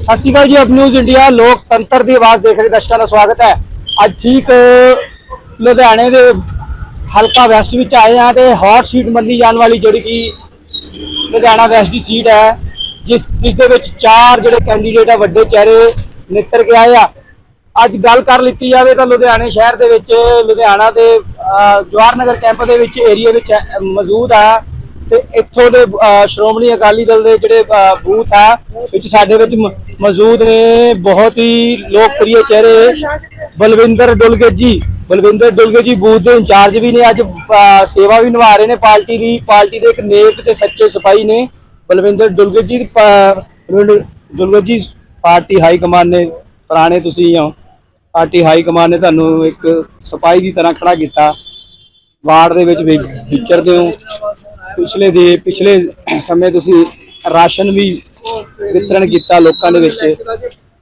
ਸਤਿ ਸ਼੍ਰੀ ਅਕਾਲ ਜੀ ਅਬ ਨਿਊਜ਼ ਇੰਡੀਆ ਲੋਕਤੰਤਰ ਦੀ ਆਵਾਜ਼ ਦੇਖ ਰਹੇ ਦਰਸ਼ਕਾਂ ਦਾ ਸਵਾਗਤ ਹੈ। ਅੱਜ ਠੀਕ ਲੁਧਿਆਣੇ ਦੇ ਹਲਕਾ ਵੈਸਟ ਵਿੱਚ ਆਏ ਹਾਂ ਤੇ ਹੌਟ ਸੀਟ ਮੰਨੀ ਜਾਣ ਵਾਲੀ ਜਿਹੜੀ ਕਿ ਲੁਧਿਆਣਾ ਵੈਸਟ ਦੀ ਸੀਟ ਹੈ ਜਿਸ ਜਿਸ ਦੇ ਵਿੱਚ ਚਾਰ ਜਿਹੜੇ ਕੈਂਡੀਡੇਟ ਆ ਵੱਡੇ ਚਿਹਰੇ ਨਿੱਤਰ ਕੇ ਆਏ ਆ। ਅੱਜ ਗੱਲ ਕਰ ਲਿੱਤੀ ਜਾਵੇ ਤਾਂ ਲੁਧਿਆਣੇ ਸ਼ਹਿਰ ਦੇ ਵਿੱਚ ਲੁਧਿਆਣਾ ਦੇ ਅਹ, ਜਵਾਹਰ ਨਗਰ ਕੈਂਪ ਦੇ ਵਿੱਚ ਏਰੀਆ ਵਿੱਚ ਮੌਜੂਦ ਆ। ਤੇ ਇੱਥੋਂ ਦੇ ਸ਼੍ਰੋਮਣੀ ਅਕਾਲੀ ਦਲ ਦੇ ਜਿਹੜੇ ਬੂਥ ਆ ਵਿੱਚ ਸਾਡੇ ਵਿੱਚ ਮ- ਮੌਜੂਦ ਨੇ, ਬਹੁਤ ਹੀ ਲੋਕਪ੍ਰਿਯ ਚਿਹਰੇ ਬਲਵਿੰਦਰ ਡੁਲਗੇ ਜੀ। ਬਲਵਿੰਦਰ ਡੁਲਗੇ ਜੀ ਬੂਥ ਦੇ ਇੰਚਾਰਜ ਵੀ ਨੇ, ਅੱਜ ਸੇਵਾ ਵੀ ਨਿਭਾ ਰਹੇ ਨੇ ਪਾਰਟੀ ਦੀ, ਪਾਰਟੀ ਦੇ ਇੱਕ ਨੇਕ ਤੇ ਸੱਚੇ ਸਿਪਾਹੀ ਨੇ। ਬਲਵਿੰਦਰ ਡੁਲਗੇ ਜੀ ਪ- ਡੁਲਗੇ ਜੀ ਪਾਰਟੀ ਹਾਈ ਕਮਾਨ ਨੇ, ਪੁਰਾਣੇ ਤੁਸੀਂ ਹੋ ਪਾਰਟੀ ਹਾਈ ਕਮਾਨ ਨੇ ਤੁਹਾਨੂੰ ਇੱਕ ਸਿਪਾਹੀ ਦੀ ਤਰ੍ਹਾਂ ਖੜਾ ਕੀਤਾ। ਵਾਰਡ ਦੇ ਵਿੱਚ ਵਿ- ਵਿਚਰਦੇ ਹੋ। ਪਿਛਲੇ ਦੇ, ਪਿਛਲੇ ਸਮੇਂ ਤੁਸੀਂ ਰਾਸ਼ਨ ਵੀ ਵਿਤਰਨ ਕੀਤਾ ਲੋਕਾਂ ਦੇ ਵਿੱਚ।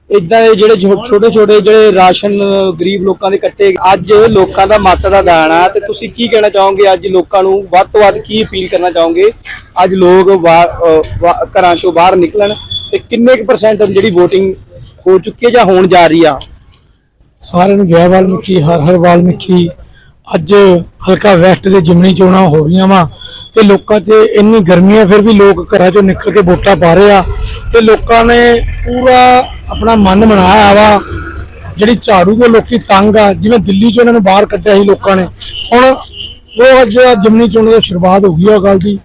ਇਦਾਂ ਦੇ ਜਿਹੜੇ ਛੋਟੇ ਛੋਟੇ ਜਿਹੜੇ ਰਾਸ਼ਨ, ਗਰੀਬ ਲੋਕਾਂ ਦੇ ਕੱਟੇ, ਅੱਜ ਲੋਕਾਂ ਦਾ ਮਤ ਦਾ ਦਾਣਾ ਤੇ ਤੁਸੀਂ ਕੀ ਕਹਿਣਾ ਚਾਹੋਗੇ? ਅੱਜ ਲੋਕਾਂ ਨੂੰ ਵੱਧ ਤੋਂ ਵੱਧ ਕੀ ਅਪੀਲ ਕਰਨਾ ਚਾਹੋਗੇ? ਅੱਜ ਲੋਕ ਘਰਾਂ ਚੋਂ ਬਾਹਰ ਨਿਕਲਣ ਤੇ ਕਿੰਨੇ ਕੁ ਪਰਸੈਂਟ ਜਿਹੜੀ VOTING ਹੋ ਚੁੱਕੀ ਹੈ ਜਾਂ ਹੋਣ ਜਾ ਰਹੀ ਆ? ਸਾਰਿਆਂ ਨੂੰ ਜੈ ਵਾਲਮੀਕੀ ਹਰ ਹਰ ਵਾਲਮੀਕੀ। ਅੱਜ ਹਲਕਾ ਵੈਸਟ ਦੇ ਜਿਮਣੀ ਚੋਣਾਂ ਹੋ ਰਹੀਆਂ ਵਾ ਤੇ ਲੋਕਾਂ 'ਚ ਇੰਨੀ ਗਰਮੀ ਹੈ ਫਿਰ ਵੀ ਲੋਕ ਘਰਾਂ 'ਚੋਂ ਨਿਕਲ ਕੇ ਵੋਟਾਂ ਪਾ ਰਹੇ ਆ ਤੇ ਲੋਕਾਂ ਨੇ ਪੂਰਾ ਆਪਣਾ ਮਨ ਬਣਾਇਆ ਵਾ, ਜਿਹੜੀ ਝਾੜੂ ਤੋਂ ਲੋਕੀ ਤੰਗ ਆ, ਜਿਵੇਂ ਦਿੱਲੀ 'ਚ ਉਹਨਾਂ ਨੂੰ ਬਾਹਰ ਕੱਢਿਆ ਸੀ ਲੋਕਾਂ ਨੇ। ਹੁਣ ਉਹ ਅੱਜ ਜਿਮਣੀ ਚੋਣਾਂ ਦੀ ਸ਼ੁਰੂਆਤ ਹੋ ਗਈ ਉਹ ਗੱਲ ਦੀ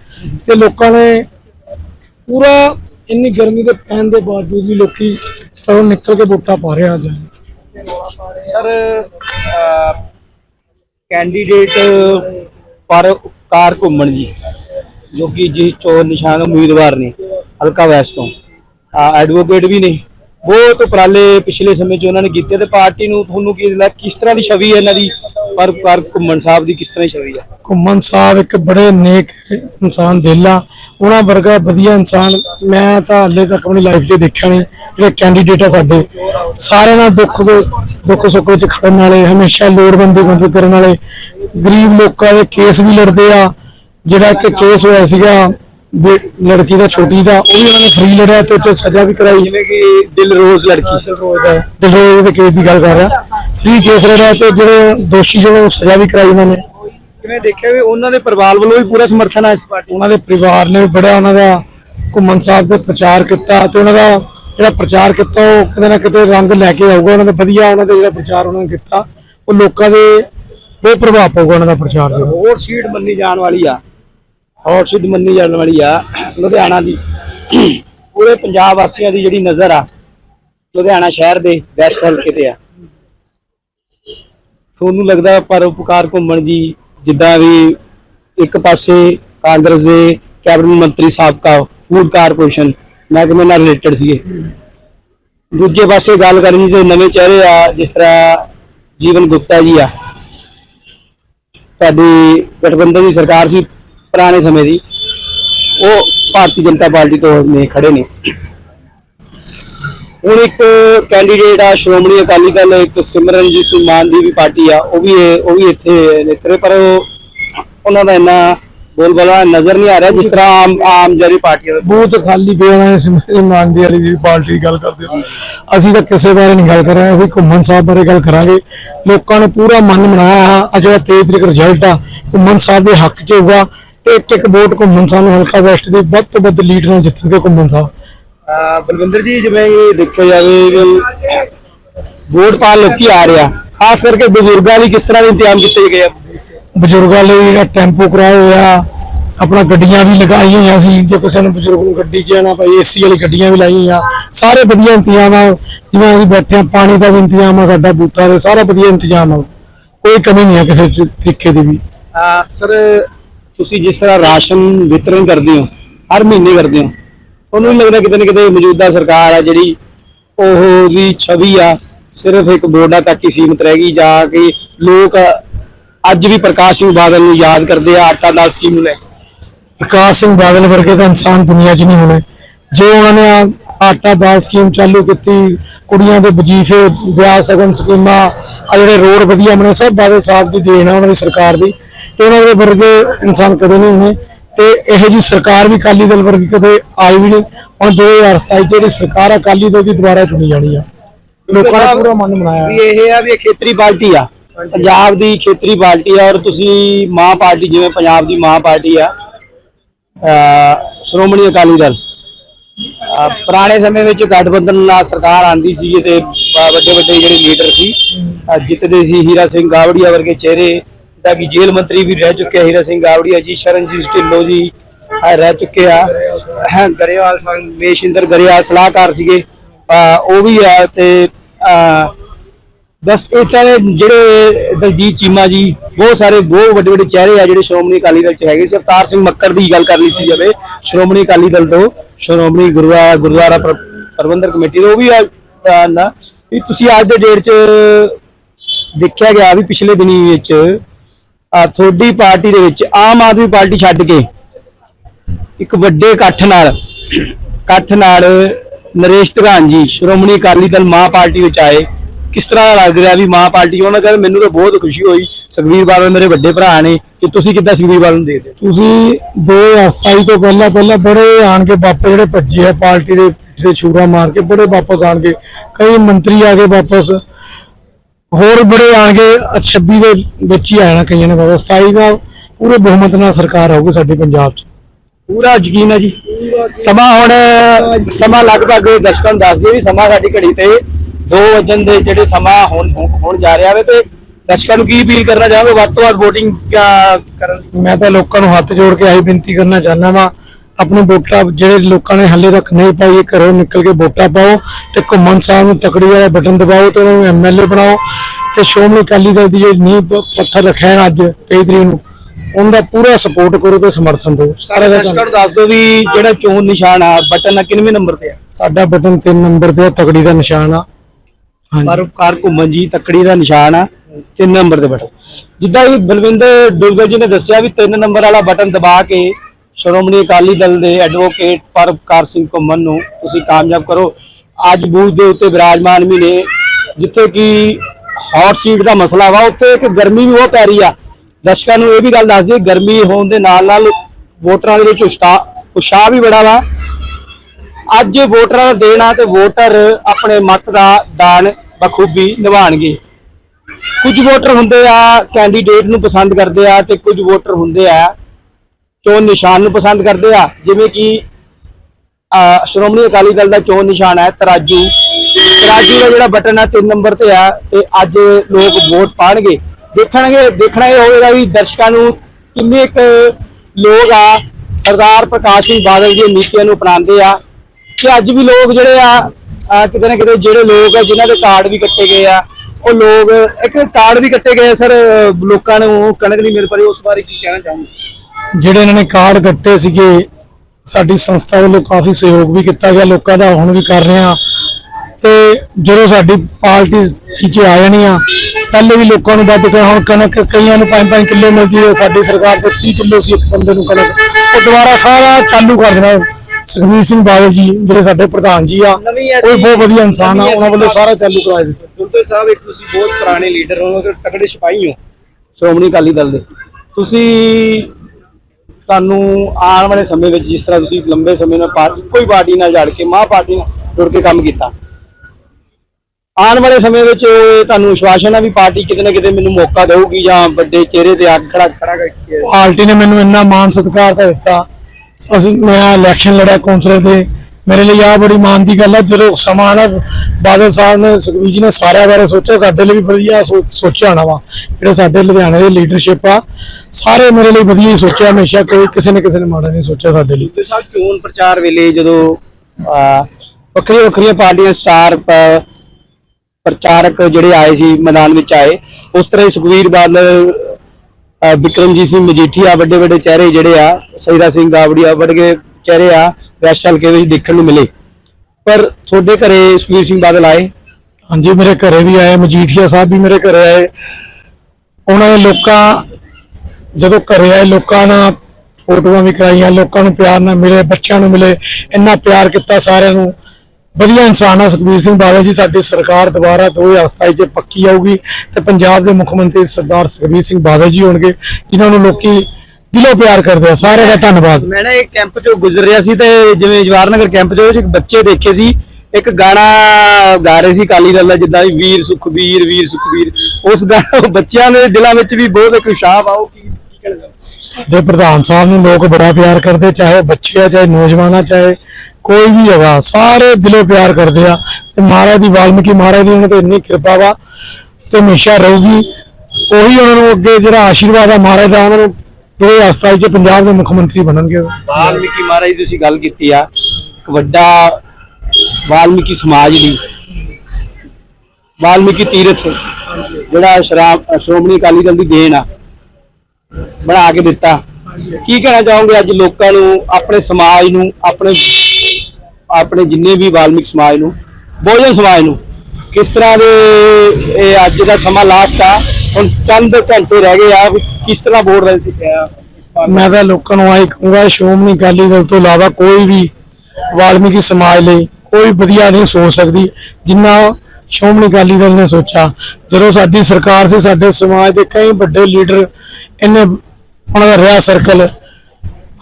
ਤੇ ਲੋਕਾਂ ਨੇ ਪੂਰਾ ਇੰਨੀ ਗਰਮੀ ਦੇ ਪੈਣ ਦੇ ਬਾਵਜੂਦ ਵੀ ਲੋਕੀ ਘਰੋਂ ਨਿਕਲ ਕੇ ਵੋਟਾਂ ਪਾ ਰਹੇ ਆ ਅੱਜ। ਸਰ ਕੈਂਡੀਡੇਟ ਪਰ ਕਾਰ ਘੁੰਮਣ ਜੀ, ਜੋ ਕਿ ਜੀ ਚੋਰ ਨਿਸ਼ਾਨ ਉਮੀਦਵਾਰ ਨੇ, ਹਲਕਾ ਵੈਸਟ ਤੋਂ। ਐਡਵੋਕੇਟ ਵੀ ਨੇ। ਬਹੁਤ ਉਪਰਾਲੇ ਪਿਛਲੇ ਸਮੇਂ 'ਚ ਉਹਨਾਂ ਨੇ ਕੀਤੇ ਤੇ ਪਾਰਟੀ ਨੂੰ ਤੁਹਾਨੂੰ ਕੀ ਲੱਗਦਾ ਕਿਸ ਤਰ੍ਹਾਂ ਦੀ ਛਵੀ ਹੈ ਇਹਨਾਂ ਦੀ? ਪਰ ਪਰ ਘੁੰਮਣ ਸਾਹਿਬ ਦੀ ਕਿਸ ਤਰ੍ਹਾਂ ਦੀ ਛਵੀ ਹੈ? ਘੁੰਮਣ ਸਾਹਿਬ ਇੱਕ ਬੜੇ ਨੇਕ ਇਨਸਾਨ ਦਿਲ ਉਹਨਾਂ ਵਰਗਾ ਵਧੀਆ ਇਨਸਾਨ ਮੈਂ ਤਾਂ ਹਾਲੇ ਤੱਕ ਆਪਣੀ ਲਾਈਫ 'ਚ ਦੇਖਿਆ ਨਹੀਂ। ਜਿਹੜੇ ਕੈਂਡੀਡੇਟ ਆ ਸਾਡੇ, ਸਾਰਿਆਂ ਨਾਲ ਦੁੱਖ ਦੇ ਦੁੱਖ ਸੁੱਖ ਵਿੱਚ ਖੜਨ ਵਾਲੇ, ਹਮੇਸ਼ਾ ਲੋੜਵੰਦ ਮਦਦ ਕਰਨ ਵਾਲੇ, ਗਰੀਬ ਲੋਕਾਂ ਦੇ ਕੇਸ ਵੀ ਲੜਦੇ ਆ। ਜਿਹੜਾ ਕਿ ਕੇਸ ਹੋਇਆ ਸੀਗਾ ਲੜਕੀ ਦਾ ਛੋਟੀ ਦਾ ਉਹ ਵੀ ਉਹਨਾਂ ਨੇ ਫ੍ਰੀ ਲੜਿਆ ਤੇ ਉੱਤੇ ਸਜ਼ਾ ਵੀ ਕਰਾਈ। ਜਿਵੇਂ ਕਿ ਦਿਲ ਰੋਜ਼ ਲੜਕੀ ਸੀ। ਦਸੋਏ ਦੇ ਕੇਸ ਦੀ ਗੱਲ ਕਰ ਰਿਹਾ। ਫ੍ਰੀ ਕੇਸ ਲੜਿਆ ਤੇ ਜਿਹੜੇ ਦੋਸ਼ੀ ਜਿਹੜੇ ਉਹ ਸਜ਼ਾ ਵੀ ਕਰਾਈ ਉਹਨਾਂ ਨੇ। ਕਿਵੇਂ ਦੇਖਿਆ ਵੀ ਉਹਨਾਂ ਦੇ ਪਰਿਵਾਰ ਵੱਲੋਂ ਵੀ ਪੂਰਾ ਸਮਰਥਨ ਹੈ ਇਸ ਪਾਰਟੀ ਉਹਨਾਂ ਦੇ ਪਰਿਵਾਰ ਨੇ ਬੜਾ ਉਹਨਾਂ ਦਾ ਘੁੰਮਣ ਸਾਹਿਬ ਦੇ ਪ੍ਰਚਾਰ ਕੀਤਾ ਤੇ ਉਹਨਾਂ ਦਾ ਜਿਹੜਾ ਪ੍ਰਚਾਰ ਕੀਤਾ ਉਹ ਕਿਤੇ ਨਾ ਕਿਤੇ ਰੰਗ ਲੈ ਕੇ ਆਊਗਾ। ਉਹਨਾਂ ਦਾ ਵਧੀਆ ਉਹਨਾਂ ਦਾ ਜਿਹੜਾ ਪ੍ਰਚਾਰ ਉਹਨਾਂ ਨੇ ਕੀਤਾ ਉਹ ਲੋਕਾਂ ਦੇ ਬਹੁਤ ਪ੍ਰਭਾਵ ਪਊਗਾ ਉਹਨਾਂ ਦਾ ਪ੍ਰਚਾਰ ਜਿਹੜਾ। ਹੋਰ ਸੀਟ ਮੰਨੀ ਜਾਣ ਵਾਲੀ ਆ। ਹੋਰ ਸੀਟ ਮੰਨੀ ਜਾਣ ਵਾਲੀ ਆ ਲੁਧਿਆਣਾ ਦੀ। ਪੂਰੇ ਪੰਜਾਬ ਵਾਸੀਆਂ ਦੀ ਜਿਹੜੀ ਨਜ਼ਰ ਆ, ਲੁਧਿਆਣਾ ਸ਼ਹਿਰ ਦੇ ਵੈਸਟ ਹਲਕੇ ਤੇ ਆ। ਤੁਹਾਨੂੰ ਲੱਗਦਾ ਪਰਉਪਕਾਰ ਘੁੰਮਣ ਜੀ ਜਿੱਦਾਂ ਵੀ ਇੱਕ ਪਾਸੇ ਕਾਂਗਰਸ ਦੇ ਕੈਬਨਿਟ ਮੰਤਰੀ ਸਾਬਕਾ ਫੂਡ ਕਾਰਪੋਰੇਸ਼ਨ, ਮਹਿਕਮੇ ਨਾਲ ਰਿਲੇਟਡ ਸੀਗੇ। ਦੂਜੇ ਪਾਸੇ ਗੱਲ ਕਰੀ ਤੇ ਨਵੇਂ ਚਿਹਰੇ ਆ, ਜਿਸ ਤਰ੍ਹਾਂ ਜੀਵਨ ਗੁਪਤਾ ਜੀ ਆ। ਤੁਹਾਡੀ ਗਠਬੰਧਨ ਦੀ ਸਰਕਾਰ ਸੀ ਪੁਰਾਣੇ ਸਮੇਂ ਦੀ, ਉਹ ਭਾਰਤੀ ਜਨਤਾ ਪਾਰਟੀ ਤੋਂ ਨੇ, ਖੜੇ ਨੇ। ਹੁਣ ਇੱਕ ਕੈਂਡੀਡੇਟ ਆ, ਸ਼੍ਰੋਮਣੀ ਅਕਾਲੀ ਦਲ, ਇੱਕ ਸਿਮਰਨਜੀਤ ਸਿੰਘ ਮਾਨ ਦੀ ਵੀ ਪਾਰਟੀ ਆ, ਉਹ ਵੀ ਉਹ ਵੀ ਇੱਥੇ ਨਿਕਰੇ ਪਰ ਉਹਨਾਂ ਦਾ ਇੰਨਾ ਬੋਲਬਾਲਾ ਨਜ਼ਰ ਨਹੀਂ ਆ ਰਿਹਾ, ਜਿਸ ਤਰ੍ਹਾਂ ਆਮ ਆਮ ਜਿਹੜੀ ਪਾਰਟੀਆਂ ਦਾ ਬੂਥ ਖਾਲੀ ਪਿਆ ਹੋਣਾ ਇਸ ਇਮਾਨਦੀ ਵਾਲੀ ਜਿਹੜੀ ਪਾਰਟੀ ਦੀ ਗੱਲ ਕਰਦੇ ਹੋ। ਅਸੀਂ ਤਾਂ ਕਿਸੇ ਬਾਰੇ ਨਹੀਂ ਗੱਲ ਕਰ ਰਹੇ, ਅਸੀਂ ਘੁੰਮਣ ਸਾਹਿਬ ਬਾਰੇ ਗੱਲ ਕਰਾਂਗੇ। ਲੋਕਾਂ ਨੇ ਪੂਰਾ ਮਨ ਮਨਾਇਆ ਆ ਜਿਹੜਾ 23 ਤਰੀਕ ਰਿਜ਼ਲਟ ਆ, ਘੁੰਮਣ ਸਾਹਿਬ ਦੇ ਹੱਕ 'ਚ ਹੋਊਗਾ। ਇੱਕ ਇੱਕ ਵੋਟ ਘੁੰਮਣ ਸਾਹਿਬ ਨੂੰ ਹਲਕਾ ਵੈਸਟ ਦੇ ਵੱਧ ਤੋਂ ਵੱਧ ਲੀਡ ਨਾਲ ਜਿੱਤਣਗੇ ਘੁੰਮਣ ਸਾਹਿਬ ਬਲਵਿੰਦਰ ਜੀ ਜਿਵੇਂ ਇਹ ਦੇਖਿਆ ਜਾਵੇ ਵੋਟ ਪਾਉਣ ਲੋਕੀ ਆ ਰਿਹਾ ਖਾਸ ਕਰਕੇ ਬਜ਼ੁਰਗਾਂ ਲਈ ਕਿਸ ਤਰ੍ਹਾਂ ਦੇ ਇੰਤਜ਼ਾਮ ਕੀਤੇ ਗਏ ਆ? ਬਜ਼ੁਰਗਾਂ ਲਈ ਜਿਹੜਾ ਟੈਂਪੋ ਕਿਰਾਇਆ ਹੋਇਆ ਆਪਣਾ ਗੱਡੀਆਂ ਵੀ ਲਗਾਈਆਂ ਹੋਈਆਂ ਸੀ ਜੇ ਕਿਸੇ ਨੂੰ ਬਜ਼ੁਰਗ ਨੂੰ ਗੱਡੀ 'ਚ ਜਾਣਾ ਭਾਈ ਏਸੀ ਵਾਲੀ ਗੱਡੀਆਂ ਵੀ ਲਾਈਆਂ ਹੋਈਆਂ ਸਾਰੇ ਵਧੀਆ ਇੰਤਜ਼ਾਮ ਆ ਜਿਵੇਂ ਅਸੀਂ ਬੈਠੇ ਆ ਪਾਣੀ ਦਾ ਵੀ ਇੰਤਜ਼ਾਮ ਆ ਸਾਡਾ ਬੂਟਾ ਦੇ ਸਾਰਾ ਵਧੀਆ ਇੰਤਜ਼ਾਮ ਆ ਕੋਈ ਕਮੀ ਨਹੀਂ ਆ ਕਿਸੇ ਤਰੀਕੇ ਦੀ ਵੀ। ਸਰ ਤੁਸੀਂ ਜਿਸ ਤਰ੍ਹਾਂ ਰਾਸ਼ਨ ਵਿਤਰਨ ਕਰਦੇ ਹੋ, ਹਰ ਮਹੀਨੇ ਕਰਦੇ ਹੋ, ਤੁਹਾਨੂੰ ਨਹੀਂ ਲੱਗਦਾ ਕਿਤੇ ਨਾ ਕਿਤੇ ਮੌਜੂਦਾ ਸਰਕਾਰ ਆ ਜਿਹੜੀ ਉਹ ਦੀ ਛਵੀ ਆ, ਸਿਰਫ ਇੱਕ ਬੋਰਡਾਂ ਤੱਕ ਹੀ ਸੀਮਿਤ ਰਹਿ ਗਈ ਜਾਂ ਕਿ ਲੋਕ ਅੱਜ ਵੀ ਪ੍ਰਕਾਸ਼ ਸਿੰਘ ਬਾਦਲ ਨੂੰ ਯਾਦ ਕਰਦੇ ਆ ਆਟਾ ਦਾਲ ਸਕੀਮ ਨੂੰ ਲੈ ਕੇ। ਸਿੰਘ ਬਾਦਲ ਵਰਗੇ ਤਾਂ ਇਨਸਾਨ ਦੁਨੀਆ 'ਚ ਨਹੀਂ ਹੋਣੇ। ਜੋ ਉਹਨਾਂ ਨੇ ਆਟਾ ਦਾਲ ਸਕੀਮ ਚਾਲੂ ਕੀਤੀ, ਕੁੜੀਆਂ ਦੇ ਵਜੀਫੇ, ਵਿਆਹ ਸਗਨ ਸਕੀਮਾਂ ਆ ਜਿਹੜੇ ਰੋਡ ਵਧੀਆ ਬਣੇ, ਸਭ ਬਾਦਲ ਸਾਹਿਬ ਦੀ ਦੇਣ ਆ ਉਹਨਾਂ ਦੀ ਸਰਕਾਰ ਦੀ। ਤੇ ਉਹਨਾਂ ਦੇ ਵਰਗੇ ਇਨਸਾਨ ਕਦੇ ਨਹੀਂ ਹੋਣੇ ਤੇ ਇਹੋ ਜੀ ਸਰਕਾਰ ਵੀ ਅਕਾਲੀ ਦਲ ਵਰਗੀ ਕਦੇ ਆਈ ਵੀ ਨਹੀਂ। ਹੁਣ 2027 ਜਿਹੜੀ ਸਰਕਾਰ ਆ, ਅਕਾਲੀ ਦਲ ਦੀ ਦੁਬਾਰਾ ਚੁਣੀ ਜਾਣੀ ਆ। ਲੋਕਾਂ ਨੇ ਪੂਰਾ ਮਨ ਬਣਾਇਆ ਵੀ ਇਹ ਆ ਵੀ ਇਹ ਖੇਤਰੀ ਪਾਰਟੀ ਆ। ਪੰਜਾਬ ਦੀ ਖੇਤਰੀ ਪਾਰਟੀ ਆ ਔਰ ਤੁਸੀਂ ਮਾਂ ਪਾਰਟੀ, ਜਿਵੇਂ ਪੰਜਾਬ ਦੀ ਮਾਂ ਪਾਰਟੀ ਆ ਸ਼੍ਰੋਮਣੀ ਅਕਾਲੀ ਦਲ। ਪੁਰਾਣੇ ਸਮੇਂ ਵਿੱਚ ਗਠਬੰਧਨ ਨਾਲ ਸਰਕਾਰ ਆਂਦੀ ਸੀ ਤੇ ਵੱਡੇ ਵੱਡੇ ਜਿਹੜੇ ਲੀਡਰ ਸੀ ਜਿੱਤਦੇ ਸੀ ਹੀਰਾ ਸਿੰਘ ਗਾਵੜੀਆ ਵਰਗੇ ਚਿਹਰੇ ਤਾਂ ਕਿ ਜੇਲ੍ਹ ਮੰਤਰੀ ਵੀ ਰਹਿ ਚੁੱਕੇ ਹੀਰਾ ਸਿੰਘ ਗਾਵੜੀਆ ਜੀ ਸ਼ਰਨਜੀਤ ਢਿੱਲੋਂ ਜੀ ਰਹਿ ਚੁੱਕੇ ਆ। ਗਰੇਵਾਲ ਸਾਹਿਬ ਮੇਸ਼ਿੰਦਰ ਗਰੇਵਾਲ ਸਲਾਹਕਾਰ ਸੀਗੇ ਉਹ ਵੀ ਆ ਤੇ ਬਸ ਇਹ ਤਾਂ ਜਿਹੜੇ ਦਲਜੀਤ ਚੀਮਾ ਜੀ, ਬਹੁਤ ਸਾਰੇ, ਬਹੁਤ ਵੱਡੇ ਵੱਡੇ ਚਿਹਰੇ ਆ ਜਿਹੜੇ ਸ਼੍ਰੋਮਣੀ ਅਕਾਲੀ ਦਲ ਚ ਹੈਗੇ ਸੀ। ਅਵਤਾਰ ਸਿੰਘ ਮੱਕੜ ਦੀ ਗੱਲ ਕਰ ਲਈ ਜਾਵੇ, ਸ਼੍ਰੋਮਣੀ ਅਕਾਲੀ ਦਲ ਤੋਂ, ਸ਼੍ਰੋਮਣੀ ਗੁਰਦੁਆਰਾ ਗੁਰਦੁਆਰਾ ਪ੍ਰ- ਪ੍ਰਬੰਧਕ ਕਮੇਟੀ ਤੋਂ, ਉਹ ਵੀ ਨਾ। ਵੀ ਤੁਸੀਂ ਅੱਜ ਦੇ ਡੇਟ 'ਚ ਦੇਖਿਆ ਗਿਆ ਵੀ ਪਿਛਲੇ ਦਿਨੀ ਵਿੱਚ ਤੁਹਾਡੀ ਪਾਰਟੀ ਦੇ ਵਿੱਚ ਆਮ ਆਦਮੀ ਪਾਰਟੀ ਛੱਡ ਕੇ ਇੱਕ ਵੱਡੇ ਇਕੱਠ ਨਾਲ ਇਕੱਠ ਨਾਲ ਨਰੇਸ਼ ਧਗਾਨ ਜੀ, ਸ਼੍ਰੋਮਣੀ ਅਕਾਲੀ ਦਲ ਮਾਂ ਪਾਰਟੀ ਵਿੱਚ ਆਏ। ਕਿਸ ਤਰ੍ਹਾਂ ਦਾ ਲੱਗ ਰਿਹਾ ਵੀ ਮਾਂ ਪਾਰਟੀ ਉਹਨਾਂ ਕਹਿੰਦੇ ਮੈਨੂੰ ਤਾਂ ਬਹੁਤ ਖੁਸ਼ੀ ਹੋਈ। ਸੁਖਬੀਰ ਬਾਦਲ ਮੇਰੇ ਵੱਡੇ ਭਰਾ ਨੇ। ਕਿ ਤੁਸੀਂ ਕਿੱਦਾਂ ਸੁਖਬੀਰ ਬਾਦਲ ਨੂੰ ਦੇਖਦੇ ਤੁਸੀਂ 2027 ਤੋਂ ਪਹਿਲਾਂ ਪਹਿਲਾਂ ਬੜੇ ਆਣ ਕੇ ਵਾਪਸ ਜਿਹੜੇ ਭੱਜੇ ਆ ਪਾਰਟੀ ਦੇ ਪਿੱਛੇ ਛੂਰਾ ਮਾਰ ਕੇ ਬੜੇ ਵਾਪਸ ਆਣ ਕੇ। ਕਈ ਮੰਤਰੀ ਆ ਗਏ ਵਾਪਸ। ਹੋਰ ਬੜੇ ਆਣ ਕੇ 26 ਦੇ ਵਿੱਚ ਹੀ ਆਣਾ ਕਈਆਂ ਨੇ ਵਾਪਸ। 27 ਦਾ ਪੂਰੇ ਬਹੁਮਤ ਨਾਲ ਸਰਕਾਰ ਆਊਗੀ ਸਾਡੇ ਪੰਜਾਬ 'ਚ। ਪੂਰਾ ਯਕੀਨ ਹੈ ਜੀ। ਸਮਾਂ ਹੁਣ ਸਮਾਂ ਲਗਭਗ ਦਰਸ਼ਕਾਂ ਨੂੰ ਦੱਸ ਦਈਏ ਵੀ ਸਮਾਂ ਸਾਡੀ ਘੜੀ ਤੇ 2 ਵਜਣ ਦੇ ਜਿਹੜੇ ਸਮਾਂ ਹੁਣ ਹੁਣ ਜਾ ਰਿਹਾ ਵੇ ਤੇ ਦਰਸ਼ਕਾਂ ਨੂੰ ਕੀ ਅਪੀਲ ਕਰਨਾ ਚਾਹੋਗੇ? ਵੱਧ ਤੋਂ ਵੱਧ VOTING ਕਰਨ ਮੈਂ ਤਾਂ ਲੋਕਾਂ ਨੂੰ ਹੱਥ ਜੋੜ ਕੇ ਆਹੀ ਬੇਨਤੀ ਕਰਨਾ ਚਾਹੁੰਦਾ ਵਾਂ ਆਪਣੇ ਵੋਟਾਂ ਜਿਹੜੇ ਲੋਕਾਂ ਨੇ ਹੱਲੇ ਤੱਕ ਨਹੀਂ ਪਾਈ ਇਹ ਘਰੋਂ ਨਿਕਲ ਕੇ ਵੋਟਾਂ ਪਾਓ ਤੇ ਘੁੰਮਣ ਸਾਹਿਬ ਨੂੰ ਤਕੜੀ ਵਾਲਾ ਬਟਨ ਦਬਾਓ ਤੇ ਉਹਨਾਂ ਨੂੰ ਐਮਐਲਏ ਬਣਾਓ ਤੇ ਸ਼੍ਰੋਮਣੀ ਅਕਾਲੀ ਦਲ ਦੀ ਜਿਹੜੀ ਨੀਂਹ ਪੱਥਰ ਰੱਖਿਆ ਹੈ ਅੱਜ 23 ਤਰੀਕ ਨੂੰ ਉਹਦਾ ਪੂਰਾ ਸਪੋਰਟ ਕਰੋ ਤੇ ਸਮਰਥਨ ਦਿਓ। ਸਾਰਾ ਦਰਸ਼ਕਾਂ ਨੂੰ ਦੱਸ ਦਿਓ ਵੀ ਜਿਹੜਾ ਚੋਣ ਨਿਸ਼ਾਨ ਆ ਬਟਨ ਆ ਕਿੰਨਵੇਂ ਨੰਬਰ ਤੇ ਆ? ਸਾਡਾ ਬਟਨ 3 ਨੰਬਰ ਤੇ ਆ, ਤਕੜੀ ਦਾ ਨਿਸ਼ਾਨ ਆ। ਹਾਂਜੀ। ਘੁੰਮਣ ਜੀ ਤੱਕੜੀ ਦਾ ਨਿਸ਼ਾਨ ਆ, ਤਿੰਨ ਨੰਬਰ ਦੇ ਬਟਨ। ਜਿੱਦਾਂ ਹੀ ਬਲਵਿੰਦਰ ਦੁਰਗਲ ਜੀ ਨੇ ਦੱਸਿਆ ਵੀ ਤਿੰਨ ਨੰਬਰ ਵਾਲਾ ਬਟਨ ਦਬਾ ਕੇ ਸ਼੍ਰੋਮਣੀ ਅਕਾਲੀ ਦਲ ਦੇ ਐਡਵੋਕੇਟ ਪਰਵਕਾਰ ਸਿੰਘ ਘੁੰਮਣ ਨੂੰ ਤੁਸੀਂ ਕਾਮਯਾਬ ਕਰੋ। ਅੱਜ ਬੂਥ ਦੇ ਉੱਤੇ ਵਿਰਾਜਮਾਨ ਵੀ ਨੇ, ਜਿੱਥੇ ਕਿ ਹੌਟ ਸੀਟ ਦਾ ਮਸਲਾ ਵਾ, ਉੱਥੇ ਇੱਕ ਗਰਮੀ ਵੀ ਬਹੁਤ ਪੈ ਰਹੀ ਆ। ਦਰਸ਼ਕਾਂ ਨੂੰ ਇਹ ਵੀ ਗੱਲ ਦੱਸ ਦਈਏ, ਗਰਮੀ ਹੋਣ ਦੇ ਨਾਲ ਨਾਲ ਵੋਟਰਾਂ ਦੇ ਵਿੱਚ ਉਸ਼ਤਾ- ਉਤਸ਼ਾਹ ਵੀ ਬੜਾ ਵਾ। ਅੱਜ ਵੋਟਰਾਂ ਦਾ ਦੇਣਾ ਤੇ ਵੋਟਰ ਆਪਣੇ ਮਤ ਦਾ ਦਾਨ ਬਖੂਬੀ ਨਿਭਾਣਗੇ। ਕੁਝ ਵੋਟਰ ਹੁੰਦੇ ਆ ਕੈਂਡੀਡੇਟ ਨੂੰ ਪਸੰਦ ਕਰਦੇ ਆ ਤੇ ਕੁਝ ਵੋਟਰ ਹੁੰਦੇ ਆ, ਚੋਣ ਨਿਸ਼ਾਨ ਨੂੰ ਪਸੰਦ ਕਰਦੇ ਆ। ਜਿਵੇਂ ਕਿ ਸ਼੍ਰੋਮਣੀ ਅਕਾਲੀ ਦਲ ਦਾ ਚੋਣ ਨਿਸ਼ਾਨ ਹੈ, ਤਰਾਜੂ। ਤਰਾਜੂ ਦਾ ਜਿਹੜਾ ਬਟਨ ਆ 3 ਨੰਬਰ ਤੇ ਆ ਤੇ ਅੱਜ ਲੋਕ ਵੋਟ ਪਾਣਗੇ। ਦੇਖਣਗੇ, ਦੇਖਣਾ ਇਹ ਹੋਵੇਗਾ ਵੀ ਦਰਸ਼ਕਾਂ ਨੂੰ ਕਿੰਨੇ ਕੁ ਲੋਕ ਆ, ਸਰਦਾਰ ਪ੍ਰਕਾਸ਼ ਸਿੰਘ ਬਾਦਲ ਦੀਆਂ ਨੀਤੀਆਂ ਨੂੰ ਅਪਣਾਉਂਦੇ ਆ। ਕਿ ਅੱਜ ਵੀ ਲੋਕ ਜਿਹੜੇ ਆ ਕਿਤੇ ਨਾ ਕਿਤੇ ਜਿਹੜੇ ਲੋਕ ਆ, ਜਿਨ੍ਹਾਂ ਦੇ ਕਾਰਡ ਵੀ ਕੱਟੇ ਗਏ ਆ, ਉਹ ਲੋਕ, ਇੱਕ ਕਾਰਡ ਵੀ ਕੱਟੇ ਗਏ ਸਰ, ਲੋਕਾਂ ਨੂੰ ਕਣਕ ਨਹੀਂ ਮਿਲ ਪਈ, ਉਸ ਬਾਰੇ ਕੀ ਕਹਿਣਾ ਚਾਹੁੰਦੇ ਜਿਹੜੇ ਇਹਨਾਂ ਨੇ ਕਾਰਡ ਕੱਟੇ ਸੀਗੇ, ਸਾਡੀ ਸੰਸਥਾ ਵੱਲੋਂ ਕਾਫੀ ਸਹਿਯੋਗ ਵੀ ਕੀਤਾ ਗਿਆ, ਲੋਕਾਂ ਦਾ ਹੁਣ ਵੀ ਕਰ ਰਹੇ ਆ ਤੇ ਜਦੋਂ ਸਾਡੀ ਪਾਰਟੀ ਚ ਆ ਜਾਣੀ ਆ ਪਹਿਲੇ ਵੀ ਲੋਕਾਂ ਨੂੰ ਵੱਧ ਕੇ ਹੁਣ ਕਣਕ ਕਈਆਂ ਨੂੰ 5-5 ਕਿਲੋ ਮਿਲਦੀ ਹੈ ਸਾਡੀ ਸਰਕਾਰ ਚ 30 ਕਿਲੋ ਸੀ ਇੱਕ ਬੰਦੇ ਨੂੰ ਕਣਕ। ਉਹ ਦੁਬਾਰਾ ਸਾਰਾ ਚਾਲੂ ਕਰ ਦੇਣਾ। ਸੁਖਬੀਰ ਸਿੰਘ ਬਾਦਲ ਜੀ ਜਿਹੜੇ ਸਾਡੇ ਪ੍ਰਧਾਨ ਜੀ ਆ ਉਹ ਬਹੁਤ ਵਧੀਆ ਇਨਸਾਨ ਆ ਉਹਨਾਂ ਵੱਲੋਂ ਸਾਰਾ ਚਾਲੂ ਕਰਵਾ ਦਿੱਤਾ। ਦੁਲਤੇ ਸਾਹਿਬ ਇੱਕ ਤੁਸੀਂ ਬਹੁਤ ਪੁਰਾਣੇ ਲੀਡਰ ਹੋ ਤੇ ਤਕੜੇ ਸਿਪਾਹੀ ਹੋ। ਸ਼੍ਰੋਮਣੀ ਅਕਾਲੀ ਦਲ ਦੇ। ਤੁਸੀਂ ਤੁਹਾਨੂੰ ਆਉਣ ਵਾਲੇ ਸਮੇਂ ਵਿੱਚ ਜਿਸ ਤਰ੍ਹਾਂ ਤੁਸੀਂ ਲੰਬੇ ਸਮੇਂ ਨਾਲ ਪਾਰਟੀ ਕੋਈ ਪਾਰਟੀ ਨਾਲ ਜੜ ਕੇ ਮਾਂ ਪਾਰਟੀ ਨਾਲ ਜੁੜ ਕੇ ਕੰਮ ਕੀਤਾ। ਆਉਣ ਵਾਲੇ ਸਮੇਂ ਵਿੱਚ ਤੁਹਾਨੂੰ ਵਿਸ਼ਵਾਸ ਹੈ ਨਾ ਵੀ ਪਾਰਟੀ ਕਿਤੇ ਨਾ ਕਿਤੇ ਮੈਨੂੰ ਮੌਕਾ ਦੇਊਗੀ ਜਾਂ ਵੱਡੇ ਚਿਹਰੇ ਤੇ ਆ ਕੇ ਖੜਾ ਖੜਾ ਕਰਕੇ ਪਾਰਟੀ ਨੇ ਮੈਨੂੰ ਇੰਨਾ ਮਾਣ ਸਤਿਕਾਰ ਤਾਂ ਦਿੱਤਾ। ਅਸੀਂ ਮੈਂ ਇਲੈਕਸ਼ਨ ਲੜਿਆ ਕੌਂਸਲਰ ਦੇ। ਮੇਰੇ ਲਈ ਆ ਬੜੀ ਮਾਣ ਦੀ ਗੱਲ ਹੈ। ਜਦੋਂ ਸਮਾਂ ਆਣਾ ਬਾਦਲ ਸਾਹਿਬ ਨੇ ਸੁਖਬੀਰ ਜੀ ਨੇ ਸਾਰਿਆਂ ਬਾਰੇ ਸੋਚਿਆ ਸਾਡੇ ਲਈ ਵੀ ਵਧੀਆ ਸੋਚਿਆ ਹੋਣਾ ਵਾ। ਜਿਹੜੇ ਸਾਡੇ ਲੁਧਿਆਣੇ ਦੇ ਲੀਡਰਸ਼ਿਪ ਆ ਸਾਰੇ ਮੇਰੇ ਲਈ ਵਧੀਆ ਹੀ ਸੋਚਿਆ ਹਮੇਸ਼ਾ। ਕੋਈ ਕਿਸੇ ਨੇ ਕਿਸੇ ਨੇ ਮਾੜਾ ਨਹੀਂ ਸੋਚਿਆ ਸਾਡੇ ਲਈ। ਤੇ ਸਾਹਿਬ ਚੋਣ ਪ੍ਰਚਾਰ ਵੇਲੇ ਜਦੋਂ ਵੱਖਰੀਆਂ ਵੱਖਰੀਆਂ ਪਾਰਟੀਆਂ ਸਟਾਰ ਪ੍ਰਚਾਰਕ ਜਿਹੜੇ ਆਏ ਸੀ ਮੈਦਾਨ ਵਿੱਚ ਆਏ, ਉਸ ਤਰ੍ਹਾਂ ਹੀ ਸੁਖਵੀਰ ਬਾਦਲ ਬਿਕਰਮਜੀਤ ਸਿੰਘ ਮਜੀਠੀਆ ਵੱਡੇ ਵੱਡੇ ਚਿਹਰੇ ਜਿਹੜੇ ਆ ਸਹੀਦਾ ਸਿੰਘ ਗਾਵੜੀਆ ਵੱਡੇ ਚਿਹਰੇ ਆ ਵੈਸਟ ਹਲਕੇ ਵਿੱਚ ਦੇਖਣ ਨੂੰ ਮਿਲੇ। ਪਰ ਤੁਹਾਡੇ ਘਰੇ ਸੁਖਵੀਰ ਸਿੰਘ ਬਾਦਲ ਆਏ? ਹਾਂਜੀ, ਮੇਰੇ ਘਰੇ ਵੀ ਆਏ, ਮਜੀਠੀਆ ਸਾਹਿਬ ਵੀ ਮੇਰੇ ਘਰੇ ਆਏ। ਉਹਨਾਂ ਨੇ ਲੋਕਾਂ, ਜਦੋਂ ਘਰੇ ਆਏ, ਲੋਕਾਂ ਨਾਲ ਫੋਟੋਆਂ ਵੀ ਕਰਾਈਆਂ, ਲੋਕਾਂ ਨੂੰ ਪਿਆਰ ਨਾਲ ਮਿਲੇ, ਬੱਚਿਆਂ ਨੂੰ ਮਿਲੇ, ਇੰਨਾ ਪਿਆਰ ਕੀਤਾ ਸਾਰਿਆਂ ਨੂੰ। ਵਧੀਆ ਇਨਸਾਨ ਆ, ਸੁਖਬੀਰ ਸਿੰਘ ਬਾਦਲ ਜੀ, ਸਾਡੀ ਸਰਕਾਰ ਦੁਬਾਰਾ 2027 ਚ ਪੱਕੀ ਆਊਗੀ ਤੇ ਪੰਜਾਬ ਦੇ ਮੁੱਖ ਮੰਤਰੀ ਸਰਦਾਰ ਸੁਖਬੀਰ ਸਿੰਘ ਬਾਦਲ ਜੀ ਹੋਣਗੇ, ਜਿਨ੍ਹਾਂ ਨੂੰ ਲੋਕੀ ਦਿਲੋਂ ਪਿਆਰ ਕਰਦੇ ਆ। ਸਾਰਿਆਂ ਦਾ ਧੰਨਵਾਦ। ਮੈਂ ਨਾ ਇਹ ਕੈਂਪ ਚੋਂ ਗੁਜ਼ਰ ਰਿਹਾ ਸੀ ਤੇ ਜਿਵੇਂ ਜਵਾਹਰ ਨਗਰ ਕੈਂਪ ਚੋਂ ਇੱਕ ਬੱਚੇ ਦੇਖੇ ਸੀ, ਇੱਕ ਗਾਣਾ ਗਾ ਰਹੇ ਸੀ ਕਾਲੀ ਦਲ ਦਾ, ਜਿੱਦਾਂ ਵੀਰ ਸੁਖਬੀਰ ਵੀਰ ਸੁਖਬੀਰ। ਉਸ ਗਾਣਾ ਬੱਚਿਆਂ ਦੇ ਦਿਲਾਂ ਵਿੱਚ ਵੀ ਬਹੁਤ ਇੱਕ ਉਸ਼ਾਹ ਆਓ ਕੀ ਸਾਡੇ ਪ੍ਰਧਾਨ ਸਾਹਿਬ ਨੂੰ ਲੋਕ ਬੜਾ ਪਿਆਰ ਕਰਦੇ, ਚਾਹੇ ਬੱਚੇ ਆ, ਚਾਹੇ ਨੌਜਵਾਨ ਆ, ਚਾਹੇ ਕੋਈ ਵੀ ਹੈਗਾ, ਸਾਰੇ ਦਿਲੋਂ ਪਿਆਰ ਕਰਦੇ ਆ। ਤੇ ਮਹਾਰਾਜ ਦੀ ਵਾਲਮੀਕੀ ਮਹਾਰਾਜ ਦੀ ਉਹਨਾਂ ਤੇ ਇੰਨੀ ਕਿਰਪਾ ਵਾ ਤੇ ਹਮੇਸ਼ਾ ਰਹੂਗੀ। ਉਹੀ ਉਹਨਾਂ ਨੂੰ ਅੱਗੇ ਜਿਹੜਾ ਆਸ਼ੀਰਵਾਦ ਆ ਮਹਾਰਾਜ ਦਾ, ਉਹਨਾਂ ਨੂੰ 2027 ਚ ਪੰਜਾਬ ਦੇ ਮੁੱਖ ਮੰਤਰੀ ਬਣਨਗੇ ਵਾਲਮੀਕੀ ਮਹਾਰਾਜ ਦੀ ਤੁਸੀਂ ਗੱਲ ਕੀਤੀ ਆ, ਇੱਕ ਵੱਡਾ ਵਾਲਮੀਕੀ ਸਮਾਜ ਦੀ, ਵਾਲਮੀਕੀ ਤੀਰਥ, ਜਿਹੜਾ ਸ਼ਰਾਬ ਸ਼੍ਰੋਮਣੀ ਅਕਾਲੀ ਦਲ ਦੀ ਦੇਣ ਆ। ਬਣਾ ਕੇ ਦਿੱਤਾ। ਕੀ ਕਹਿਣਾ ਚਾਹੋਗੇ ਅੱਜ ਲੋਕਾਂ ਨੂੰ, ਆਪਣੇ ਸਮਾਜ ਨੂੰ, ਆਪਣੇ ਆਪਣੇ ਜਿੰਨੇ ਵੀ ਵਾਲਮੀਕ ਸਮਾਜ ਨੂੰ, ਬਹੁਜਨ ਸਮਾਜ ਨੂੰ, ਕਿਸ ਤਰ੍ਹਾਂ ਦੇ ਇਹ ਅੱਜ ਦਾ ਸਮਾਂ ਲਾਸਟ ਆ? ਹੁਣ ਚੰਦ ਘੰਟੇ ਰਹਿ ਗਏ ਆ, ਵੀ ਕਿਸ ਤਰ੍ਹਾਂ ਬੋਰਡ ਰਹਿ ਮੈਂ ਤਾਂ ਲੋਕਾਂ ਨੂੰ ਆਈ ਕਹੂੰਗਾ, ਸ਼੍ਰੋਮਣੀ ਅਕਾਲੀ ਦਲ ਤੋਂ ਇਲਾਵਾ ਕੋਈ ਵੀ ਵਾਲਮੀਕੀ ਸਮਾਜ ਲਈ ਕੋਈ ਵਧੀਆ ਨਹੀਂ ਸੋਚ ਸਕਦੀ। ਜਿੰਨਾ ਸ਼੍ਰੋਮਣੀ ਅਕਾਲੀ ਦਲ ਨੇ ਸੋਚਿਆ। ਜਦੋਂ ਸਾਡੀ ਸਰਕਾਰ ਸੀ, ਸਾਡੇ ਸਮਾਜ ਦੇ ਕਈ ਵੱਡੇ ਲੀਡਰ ਇਹਨੇ ਉਹਨਾਂ ਦਾ ਰਿਹਾ ਸਰਕਲ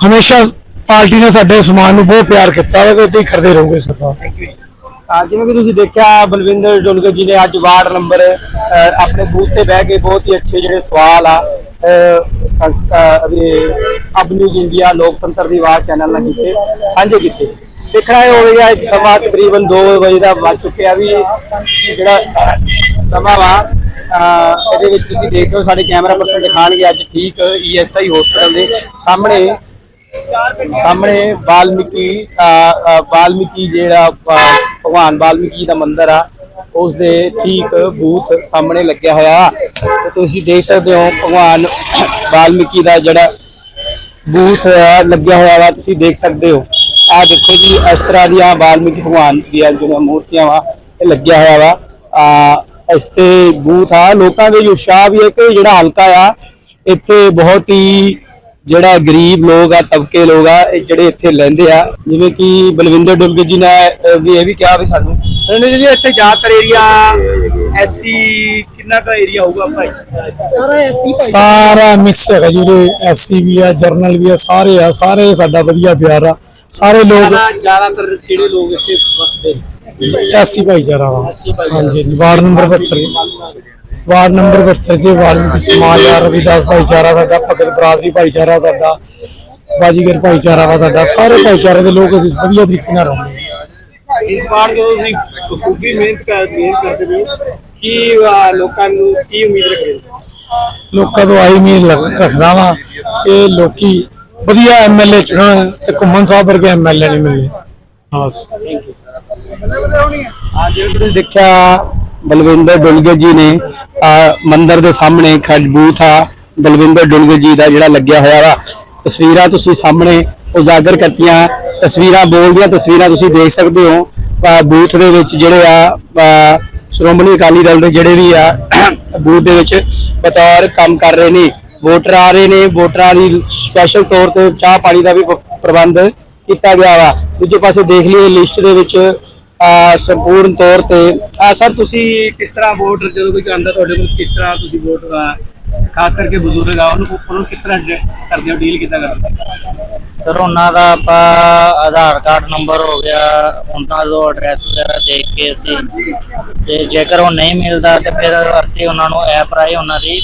ਹਮੇਸ਼ਾ ਪਾਰਟੀ ਨੇ ਸਾਡੇ ਸਮਾਜ ਨੂੰ ਬਹੁਤ ਪਿਆਰ ਕੀਤਾ ਤੇ ਇੱਦਾਂ ਹੀ ਕਰਦੇ ਰਹੋਗੇ ਸਰਕਾਰ। ਜਿਵੇਂ ਕਿ ਤੁਸੀਂ ਦੇਖਿਆ, ਬਲਵਿੰਦਰ ਡੁਲਗਰ ਜੀ ਨੇ ਅੱਜ ਵਾਰਡ ਨੰਬਰ ਆਪਣੇ ਬੂਥ ਤੇ ਬਹਿ ਕੇ ਬਹੁਤ ਹੀ ਅੱਛੇ ਜਿਹੜੇ ਸਵਾਲ ਆ ਸੰਸਥਾ ਅਬ ਨਿਊਜ਼ ਇੰਡੀਆ ਲੋਕਤੰਤਰ ਦੀ ਆਵਾਜ਼ ਚੈਨਲ ਨਾਲ ਕੀਤੇ, ਸਾਂਝੇ ਕੀਤੇ। ਦੇਖਣਾ ਇਹ ਹੋਵੇਗਾ ਇੱਕ ਸਮਾਂ ਤਕਰੀਬਨ 2 ਵਜੇ ਦਾ ਵੱਜ ਚੁੱਕਿਆ ਵੀ ਜਿਹੜਾ ਸਮਾਂ ਵਾ ਇਹਦੇ ਵਿੱਚ ਤੁਸੀਂ ਦੇਖ ਸਕਦੇ ਹੋ ਸਾਡੇ ਕੈਮਰਾ ਪਰਸਨ ਦਿਖਾਣਗੇ ਅੱਜ ਠੀਕ ਈਐਸਆਈ ਹਸਪੀਟਲ ਦੇ ਸਾਹਮਣੇ। ਸਾਹਮਣੇ ਵਾਲਮੀਕੀ ਅ, ਵਾਲਮੀਕੀ ਜਿਹੜਾ ਭਗਵਾਨ ਵਾਲਮੀਕੀ ਦਾ ਮੰਦਿਰ ਆ ਉਸ ਦੇ ਠੀਕ ਬੂਥ ਸਾਹਮਣੇ ਲੱਗਿਆ ਹੋਇਆ। ਆ ਤੇ ਤੁਸੀਂ ਦੇਖ ਸਕਦੇ ਹੋ ਭਗਵਾਨ ਵਾਲਮੀਕੀ ਦਾ ਜਿਹੜਾ ਬੂਥ ਲੱਗਿਆ ਹੋਇਆ ਵਾ ਤੁਸੀਂ ਦੇਖ ਸਕਦੇ ਹੋ। ਆ ਦੇਖੋ ਜੀ, ਇਸ ਤਰ੍ਹਾਂ ਦੀਆਂ ਵਾਲਮੀਕੀ ਭਗਵਾਨ ਦੀਆਂ ਜਿਹੜੀਆਂ ਮੂਰਤੀਆਂ ਵਾ, ਇਹ ਲੱਗਿਆ ਹੋਇਆ ਵਾ। ਆ, ਇਸ ਤੇ ਬੂਥ ਆ। ਲੋਕਾਂ ਦੇ ਉਤਸ਼ਾਹ ਵੀ ਹੈ ਕਿ ਜਿਹੜਾ ਹਲਕਾ ਆ, ਇੱਥੇ ਬਹੁਤ ਹੀ ਜਿਹੜਾ ਗਰੀਬ ਲੋਕ ਆ ਤਬਕੇ ਲੋਕ ਆ ਇਹ ਜਿਹੜੇ ਇੱਥੇ ਲੈਂਦੇ ਆ ਜਿਵੇਂ ਕਿ ਬਲਵਿੰਦਰ ਡੁਲਗ ਜੀ ਨੇ ਵੀ ਇਹ ਵੀ ਕਿਹਾ ਵੀ ਸਾਨੂੰ। ਰਣਜੀਤ ਜੀ ਇੱਥੇ ਜ਼ਿਆਦਾਤਰ ਏਰੀਆ ਐਸੀ ਕਿੰਨਾ ਕਾ ਏਰੀਆ ਹੋਊਗਾ ਭਾਈ? ਸਾਰਾ ਐਸੀ ਸਾਰਾ ਮਿਕਸ ਹੈਗਾ ਜਿਹੜੇ ਐਸਸੀ ਵੀ ਆ ਜਰਨਲ ਵੀ ਆ ਸਾਰੇ ਆ ਸਾਰੇ ਸਾਡਾ ਵਧੀਆ ਪਿਆਰ ਆ। ਸਾਰੇ ਲੋਕ ਜ਼ਿਆਦਾਤਰ ਜਿਹੜੇ ਲੋਕ ਇੱਥੇ ਵਸਦੇ ਐਸੀ ਭਾਈਚਾਰਾ। ਹਾਂਜੀ ਹਾਂਜੀ, ਵਾਰਡ ਨੰਬਰ 72 ਵਾਰਡ ਨੰਬਰ 72 ਚ ਵਾਲਮੀਕੀ ਸਮਾਜ ਆ ਰਵਿਦਾਸ ਭਾਈਚਾਰਾ ਸਾਡਾ ਭਗਤ ਬਰਾਦਰੀ ਭਾਈਚਾਰਾ ਸਾਡਾ ਬਾਜੀਗਰ ਭਾਈਚਾਰਾ ਵਾ ਸਾਡਾ ਸਾਰੇ ਭਾਈਚਾਰੇ ਦੇ ਲੋਕ ਅਸੀਂ ਵਧੀਆ ਤਰੀਕੇ ਨਾਲ ਰਹਿੰਦੇ ਹਾਂ। ਇਸ ਵਾਰ ਜਦੋਂ ਤੁਸੀਂ ਖੂਬੀ ਮਿਹਨਤ ਕਰ ਮਿਹਨਤ ਕਰਦੇ ਹੋ, ਕੀ ਲੋਕਾਂ ਨੂੰ ਕੀ ਉਮੀਦ ਰੱਖਦੇ ਹੋ? ਲੋਕਾਂ ਤੋਂ ਆਈ ਉਮੀਦ ਰੱਖਦਾ ਵਾਂ ਕਿ ਲੋਕੀ ਵਧੀਆ ਐਮਐਲਏ ਚੁਣਨ ਤੇ ਘੁੰਮਣ ਸਾਹਿਬ ਵਰਗੇ ਐਮਐਲਏ ਨਹੀਂ ਮਿਲੇ ਬਸ। ਅੱਜ ਤੁਸੀਂ ਦੇਖਿਆ ਬਲਵਿੰਦਰ ਡੁਲਗੇ ਜੀ ਨੇ, ਆ ਮੰਦਿਰ ਦੇ ਸਾਹਮਣੇ ਖੱਡ ਬੂਥ ਆ, ਬਲਵਿੰਦਰ ਡੁਲਗਰ ਜੀ ਦਾ ਜਿਹੜਾ ਲੱਗਿਆ ਹੋਇਆ ਵਾ। ਤਸਵੀਰਾਂ ਤੁਸੀਂ ਸਾਹਮਣੇ ਉਜਾਗਰ ਕਰਤੀਆਂ, ਤਸਵੀਰਾਂ ਬੋਲਦੀਆਂ ਤਸਵੀਰਾਂ ਤੁਸੀਂ ਦੇਖ ਸਕਦੇ ਹੋ। ਬੂਥ ਦੇ ਵਿੱਚ ਜਿਹੜੇ ਆ ਸ਼੍ਰੋਮਣੀ ਅਕਾਲੀ ਦਲ ਦੇ ਜਿਹੜੇ ਵੀ ਆ, ਬੂਥ ਦੇ ਵਿੱਚ ਬਤੌਰ ਕੰਮ ਕਰ ਰਹੇ ਨੇ। ਵੋਟਰ ਆ ਰਹੇ ਨੇ, ਵੋਟਰਾਂ ਦੀ ਸਪੈਸ਼ਲ ਤੌਰ ਤੇ ਚਾਹ ਪਾਣੀ ਦਾ ਵੀ ਪ੍ਰਬੰਧ ਕੀਤਾ ਗਿਆ ਵਾ। ਦੂਜੇ ਪਾਸੇ ਦੇਖ ਲਈਏ ਲਿਸਟ ਦੇ ਵਿੱਚ ਸੰਪੂਰਨ ਤੌਰ ਤੇ। ਸਰ, ਤੁਸੀਂ ਕਿਸ ਤਰ੍ਹਾਂ ਵੋਟ ਜਦੋਂ ਕੋਈ ਆਉਂਦਾ ਤੁਹਾਡੇ ਕੋਲ, ਕਿਸ ਤਰ੍ਹਾਂ ਤੁਸੀਂ ਵੋਟ ਖਾਸ ਕਰਕੇ ਬਜ਼ੁਰਗ ਆ ਉਹਨੂੰ ਉਹਨਾਂ ਨੂੰ ਕਿਸ ਤਰ੍ਹਾਂ ਕਰਦੇ ਹੋ ਡੀਲ ਕਿੱਦਾਂ ਕਰਦੇ ਸਰ, ਉਹਨਾਂ ਦਾ ਆਪਾਂ ਆਧਾਰ ਕਾਰਡ ਨੰਬਰ ਹੋ ਗਿਆ, ਉਹਨਾਂ ਦਾ ਐਡਰੈਸ ਵਗੈਰਾ ਦੇਖ ਕੇ ਅਸੀਂ ਤੇ ਜੇਕਰ ਉਹ ਨਹੀਂ ਮਿਲਦਾ, ਤੇ ਫਿਰ ਅਸੀਂ ਉਹਨਾਂ ਨੂੰ ਐਪ ਰਾਹੀਂ ਉਹਨਾਂ ਦੀ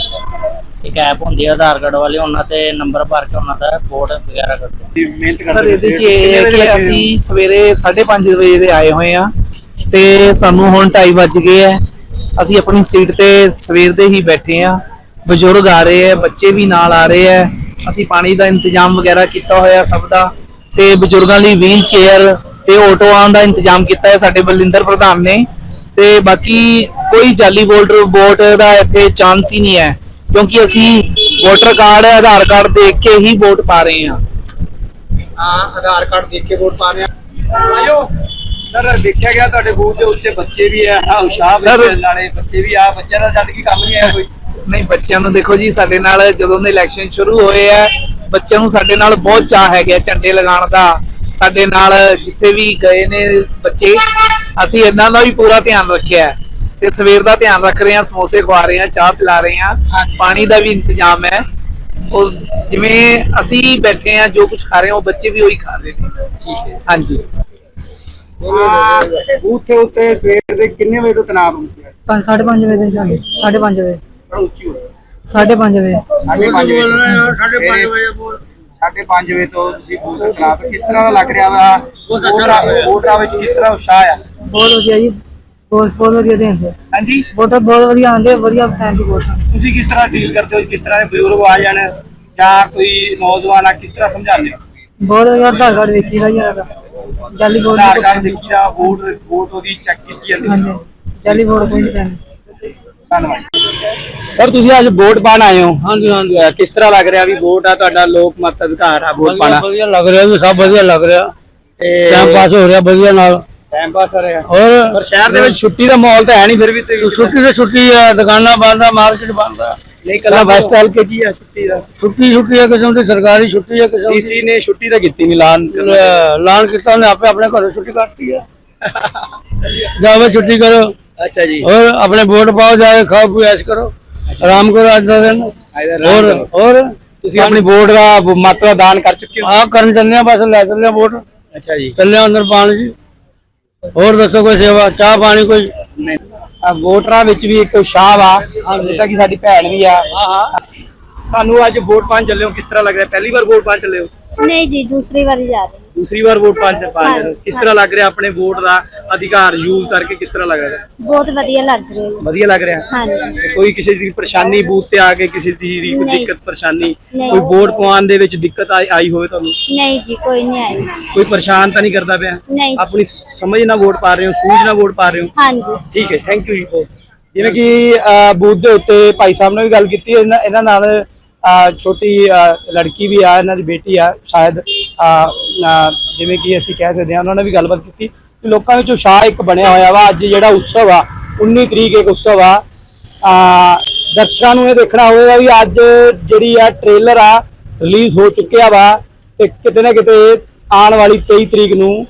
ਇੱਕ ਐਪ ਹੁੰਦੀ ਹੈ ਆਧਾਰ ਕਾਰਡ ਵਾਲੀ ਉਹਨਾਂ ਤੇ ਨੰਬਰ ਭਰ ਕੇ ਉਹਨਾਂ ਦਾ ਕੋਡ ਵਗੈਰਾ ਕਰਦੇ ਹਾਂ। ਮਿਹਨਤ ਸਰ ਕਰਦੇ ਇਹਦੇ ਚ। ਇਹ ਹੈ ਕਿ ਅਸੀਂ ਸਵੇਰੇ 5:30 ਵਜੇ ਦੇ ਆਏ ਹੋਏ ਆ ਤੇ ਸਾਨੂੰ ਹੁਣ 2:30 ਵੱਜ ਗਏ ਆ। ਅਸੀਂ ਆਪਣੀ ਸੀਟ ਤੇ ਸਵੇਰ ਦੇ ਹੀ ਬੈਠੇ ਆ। ਬਜ਼ੁਰਗ ਆ ਰਹੇ ਆ ਬੱਚੇ ਵੀ ਨਾਲ ਆ ਰਹੇ ਆ। ਅਸੀਂ ਪਾਣੀ ਦਾ ਇੰਤਜ਼ਾਮ ਵਗੈਰਾ ਕੀਤਾ ਹੋਇਆ ਸਭ ਦਾ ਤੇ ਬਜ਼ੁਰਗਾਂ ਲਈ ਵੀਲ ਚੇਅਰ ਤੇ ਆਟੋਆਂ ਦਾ ਇੰਤਜ਼ਾਮ ਕੀਤਾ ਹੈ ਸਾਡੇ ਬਲਵਿੰਦਰ ਪ੍ਰਧਾਨ ਨੇ। ਤੇ ਬਾਕੀ ਕੋਈ ਜਾਲੀ ਵੋਟਰ ਵੋਟ ਦਾ ਇੱਥੇ ਚਾਂਸ ਹੀ ਨਹੀਂ ਹੈ। ਕਿਉਂਕਿ ਅਸੀਂ ਵੋਟਰ ਕਾਰਡ ਆਧਾਰ ਕਾਰਡ ਦੇਖ ਕੇ ਹੀ ਵੋਟ ਪਾ ਰਹੇ ਹਾਂ। ਹਾਂ ਆਧਾਰ ਕਾਰਡ ਦੇਖ ਕੇ ਵੋਟ ਪਾਣੇ ਆਇਓ। ਸਰ ਦੇਖਿਆ ਗਿਆ ਤੁਹਾਡੇ ਬੂਥ ਦੇ ਉੱਤੇ ਬੱਚੇ ਵੀ ਆ ਹਾਂ ਵਿੱਚ ਨਾਲੇ ਬੱਚੇ ਵੀ ਆ ਬੱਚਿਆਂ ਦਾ ਛੱਡ ਕੇ ਕੰਮ ਨਹੀਂ ਆਇਆ ਕੋਈ? ਨਹੀਂ ਬੱਚਿਆਂ ਨੂੰ ਦੇਖੋ ਜੀ ਸਾਡੇ ਨਾਲ ਜਦੋਂ ਦੇ ਇਲੈਕਸ਼ਨ ਸ਼ੁਰੂ ਹੋਏ ਆ ਬੱਚਿਆਂ ਨੂੰ ਸਾਡੇ ਨਾਲ ਬਹੁਤ ਚਾਹ ਹੈਗਾ ਝੰਡੇ ਲਗਾਉਣ ਦਾ। ਸਾਡੇ ਨਾਲ ਜਿੱਥੇ ਵੀ ਗਏ ਨੇ ਬੱਚੇ ਅਸੀਂ ਇਹਨਾਂ ਦਾ ਵੀ ਪੂਰਾ ਧਿਆਨ ਰੱਖਿਆ। ਹੈ ਤੇ ਸਵੇਰ ਦਾ ਧਿਆਨ ਰੱਖ ਰਹੇ ਹਾਂ ਸਮੋਸੇ ਖਵਾ ਰਹੇ ਹਾਂ ਚਾਹ ਪਿਲਾ ਰਹੇ ਹਾਂ। ਪਾਣੀ ਦਾ ਵੀ ਇੰਤਜ਼ਾਮ ਹੈ। ਉਹ ਜਿਵੇਂ ਅਸੀਂ ਬੈਠੇ ਆ ਜੋ ਕੁਝ ਖਾ ਰਹੇ ਆ ਉਹ ਬੱਚੇ ਵੀ ਉਹੀ ਖਾ ਰਹੇ ਨੇ। ਠੀਕ ਹੈ। ਹਾਂਜੀ। ਦੇ ਉੱਤੇ ਸਵੇਰ ਦੇ ਕਿੰਨੇ ਵਜੇ ਤੋਂ ਤਨਾਵ ਹੁੰਦੀ ਹੈ ਪੰਜ ਸਾਢੇ ਪੰਜ ਵਜੇ ਦੇ ਸਾਢੇ ਪੰਜ ਵਜੇ। ਥੋੜਾ ਉੱਚੀ ਹੋ ਸਾਢੇ ਪੰਜ ਵਜੇ। ਸਾਢੇ 5 ਵਜੇ। ਸਾਢੇ 5 ਵਜੇ ਬੋਲ। ਸਾਢੇ 5 ਵਜੇ ਤੋਂ ਤੁਸੀਂ ਬੂਥ ਤੇ ਤਨਾਵ ਕਿਸ ਤਰ੍ਹਾਂ ਦਾ ਲੱਗ ਰਿਹਾ ਵਾ? ਵੋਟਰਾਂ ਵਿੱਚ ਕਿਸ ਤਰ੍ਹਾਂ ਉਤਸ਼ਾਹ ਆ? ਬਹੁਤ ਵਧੀਆ ਜੀ। ਬਹੁਤ ਬਹੁਤ ਵਧੀਆ ਦੇਂਦੇ ਹਾਂਜੀ। ਵੋਟਰ ਬਹੁਤ ਵਧੀਆ ਆਉਂਦੇ ਵਧੀਆ ਪੈਣ ਦੀ ਵੋਟ ਤੁਸੀਂ ਕਿਸ ਤਰ੍ਹਾਂ ਡੀਲ ਕਰਦੇ ਹੋ? ਕਿਸ ਤਰ੍ਹਾਂ ਦੇ ਬਜ਼ੁਰਗ ਆ ਜਾਣ? ਜਾਂ ਕੋਈ ਨੌਜਵਾਨ ਆ ਕਿਸ ਤਰ੍ਹਾਂ ਸਮਝਾਉਂਦੇ ਹੋ? ਬਹੁਤ ਵਧੀਆ ਆਧਾਰ ਕਾਰਡ ਵੇਖੀਦਾ ਇਹਦਾ ਜਾਲੀ ਵੋਟ ਆਧਾਰ ਕਾਰਡ ਦੇਖੀ ਦਾ ਵੋਟ ਵੋਟ ਉਹਦੀ ਚੈੱਕ ਕੀਤੀ ਜਾਂਦੀ ਹੈ। ਹਾਂਜੀ। ਜਾਲੀ ਵੋਟ ਕੋਈ ਨਹੀਂ ਪੈਣੀ ਧੰਨਵਾਦ। ਸਰ ਤੁਸੀਂ ਅੱਜ ਵੋਟ ਪਾਣ ਆਏ ਹੋ। ਹਾਂਜੀ ਹਾਂਜੀ। ਕਿਸ ਤਰ੍ਹਾਂ ਲੱਗ ਰਿਹਾ ਵੀ ਵੋਟ ਆ ਤੁਹਾਡਾ ਲੋਕ ਮਤ ਅਧਿਕਾਰ ਆ ਵੋਟ ਪਾਣਾ? ਵਧੀਆ ਲੱਗ ਰਿਹਾ ਜੀ ਸਭ ਵਧੀਆ ਲੱਗ ਰਿਹਾ। ਤੇ ਟਾਈਮ ਪਾਸ ਹੋ ਰਿਹਾ ਵਧੀਆ ਨਾਲ। ਟਾਈਮ ਪਾਸ ਹੋ ਰਿਹਾ। ਹੋਰ? ਪਰ ਸ਼ਹਿਰ ਦੇ ਵਿੱਚ ਛੁੱਟੀ ਦਾ ਮਾਹੌਲ ਤਾਂ ਹੈ ਨਹੀਂ ਫਿਰ ਵੀ ਤੁਸੀਂ ਛੁੱਟੀ ਤੇ ਛੁੱਟੀ ਆ ਦੁਕਾਨਾਂ ਬੰਦ ਆ ਮਾਰਕੀਟ ਬੰਦ ਆ। ਨਹੀਂ ਕੱਲਾ ਬਸ ਸਟਾਲ ਕੇ ਜੀ ਆ ਛੁੱਟੀ ਦਾ। ਛੁੱਟੀ ਛੁੱਟੀ ਆ ਕਿਸੇ ਦੀ ਸਰਕਾਰੀ ਛੁੱਟੀ ਆ ਕਿਸੇ ਦੀ। ਕਿਸੇ ਨੇ ਛੁੱਟੀ ਤਾਂ ਕੀਤੀ ਨਹੀਂ ਐਲਾਨ ਐਲਾਨ ਕੀਤਾ ਉਹਨੇ ਆਪੇ ਆਪਣੇ ਘਰੋਂ ਛੁੱਟੀ ਕਰਤੀ ਆ। ਜਾਵੇ ਛੁੱਟੀ ਕਰੋ। ਅੱਛਾ ਜੀ। ਹੋਰ ਆਪਣੇ ਵੋਟ ਪਾਓ ਜਾਏ ਖਾਓ ਪੀਓ ਐਸ਼ ਕਰੋ। ਆਰਾਮ ਕਰੋ ਅੱਜ ਦਾ ਦਿਨ। ਹੋਰ ਹੋਰ? ਤੁਸੀਂ ਆਪਣੀ ਵੋਟ ਦਾ ਮਾਤਰਾ ਦਾਨ ਕਰ ਚੁੱਕੇ ਹੋ? ਹਾਂ। ਕਰਨ ਚੱਲੇ ਆ ਬਸ ਲੈ ਚੱਲੇ ਆ ਵੋਟ। ਅੱਛਾ ਜੀ। ਚੱਲੇ ਅੰਦਰ ਪਾਣ ਜੀ। ਹੋਰ ਦੱਸੋ ਕੋਈ ਸੇਵਾ ਚਾਹ ਪਾਣੀ ਕੋਈ? ਆ ਵੋਟਰਾਂ ਵਿੱਚ ਵੀ ਇੱਕ ਉਸ਼ਾਹ ਆ ਜਿੱਦਾਂ ਕਿ ਸਾਡੀ ਭੈਣ ਵੀ ਆ। ਤੁਹਾਨੂੰ ਅੱਜ ਵੋਟ ਪਾਣ ਚੱਲੇ ਹੋ ਕਿਸ ਤਰ੍ਹਾਂ ਲੱਗ ਰਿਹਾ? ਪਹਿਲੀ ਵਾਰ ਵੋਟ ਪਾਣ ਚੱਲੇ ਹੋ? ਨਹੀਂ ਜੀ ਦੂਸਰੀ ਵਾਰੀ ਜਾ ਰਹੇ ਦੂਸਰੀ ਵਾਰ ਵੋਟ ਪਾਣ ਚੱਲੇ ਹੋ। ਕਿਸ ਤਰ੍ਹਾਂ ਲੱਗ ਰਿਹਾ ਆਪਣੇ ਵੋਟ ਦਾ? ਅਧਿਕਾਰ ਯੂਜ਼ ਕਰਕੇ ਕਿਸ ਤਰ੍ਹਾਂ ਲੱਗ ਰਿਹਾ ਬਹੁਤ ਵਧੀਆ ਲੱਗ ਰਿਹਾ ਵਧੀਆ ਲੱਗ ਰਿਹਾ? ਹਾਂਜੀ। ਤੇ ਕੋਈ ਕਿਸੇ ਦੀ ਪਰੇਸ਼ਾਨੀ ਬੂਥ ਤੇ ਆ ਕੇ ਕਿਸੇ ਦੀ ਕੋਈ ਨਹੀਂ। ਦਿੱਕਤ ਪਰੇਸ਼ਾਨੀ ਨਹੀਂ। ਕੋਈ ਵੋਟ ਪਾਉਣ ਦੇ ਵਿੱਚ ਦਿੱਕਤ ਆਈ ਆਈ ਹੋਵੇ ਤੁਹਾਨੂੰ? ਨਹੀਂ ਜੀ ਕੋਈ ਨਹੀਂ ਆਈ। ਕੋਈ ਪਰੇਸ਼ਾਨ ਤਾਂ ਨਹੀਂ ਕਰਦਾ ਪਿਆ? ਨਹੀਂ ਜੀ। ਆਪਣੀ ਸਮਝ ਨਾਲ ਵੋਟ ਪਾ ਰਹੇ ਹੋ ਸੂਝ ਨਾਲ ਵੋਟ ਪਾ ਰਹੇ ਹੋ? ਹਾਂਜੀ। ਠੀਕ ਹੈ ਥੈਂਕ ਯੂ ਜੀ ਬਹੁਤ। ਜਿਵੇਂ ਕਿ ਅਹ, ਬੂਥ ਦੇ ਉੱਤੇ ਭਾਈ ਸਾਹਿਬ ਨੇ ਵੀ ਗੱਲ ਕੀਤੀ ਇਹਨਾਂ ਇਹਨਾਂ ਨਾਲ ਅਹ, ਛੋਟੀ ਅਹ, ਲੜਕੀ ਵੀ ਆ ਇਹਨਾਂ ਦੀ ਬੇਟੀ ਆ ਸ਼ਾਇਦ ਅਹ, ਅਹ, ਜਿਵੇਂ ਕਿ ਅਸੀਂ ਕਹਿ ਸਕਦੇ ਹਾਂ ਉਹਨਾਂ ਨੇ ਵੀ ਗੱਲਬਾਤ ਕੀਤੀ। ਲੋਕਾਂ ਵਿੱਚ ਉਤਸ਼ਾਹ ਇੱਕ ਬਣਿਆ ਹੋਇਆ ਵਾ, ਅੱਜ ਜਿਹੜਾ ਉਤਸਵ ਆ 19 ਤਰੀਕ ਇੱਕ ਉਤਸਵ ਆ। ਦਰਸ਼ਕਾਂ ਨੂੰ ਇਹ ਦੇਖਣਾ ਹੋਵੇਗਾ ਵੀ ਅੱਜ ਜਿਹੜੀ ਆ ਟ੍ਰੇਲਰ ਆ ਰਿਲੀਜ਼ ਹੋ ਚੁੱਕਿਆ ਵਾ ਤੇ ਕਿਤੇ ਨਾ ਕਿਤੇ ਆਉਣ ਵਾਲੀ 23 ਤਰੀਕ ਨੂੰ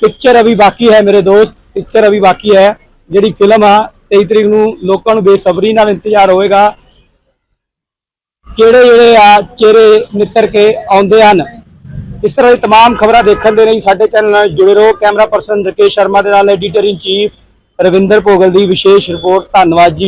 ਪਿਕਚਰ ਅਭੀ ਬਾਕੀ ਹੈ ਮੇਰੇ ਦੋਸਤ ਪਿਕਚਰ ਅਭੀ ਬਾਕੀ ਹੈ। ਜਿਹੜੀ ਫਿਲਮ ਆ 23 ਤਰੀਕ ਨੂੰ ਲੋਕਾਂ ਨੂੰ ਬੇਸਬਰੀ ਨਾਲ ਇੰਤਜ਼ਾਰ ਹੋਵੇਗਾ। ਕਿਹੜੇ ਜਿਹੜੇ ਆ ਚਿਹਰੇ ਨਿੱਤਰ ਕੇ ਆਉਂਦੇ ਹਨ? ਇਸ ਤਰ੍ਹਾਂ ਦੀ तमाम ਖਬਰਾਂ ਦੇਖਣ ਦੇ ਲਈ ਸਾਡੇ ਚੈਨਲ ਨਾਲ ਜੁੜੇ ਰਹੋ ਕੈਮਰਾ ਪਰਸਨ ਰਕੇਸ਼ ਸ਼ਰਮਾ ਦੇ ਨਾਲ editor in chief Ravinder Bhogal ਦੀ ਵਿਸ਼ੇਸ਼ ਰਿਪੋਰਟ ਧੰਨਵਾਦ ਜੀ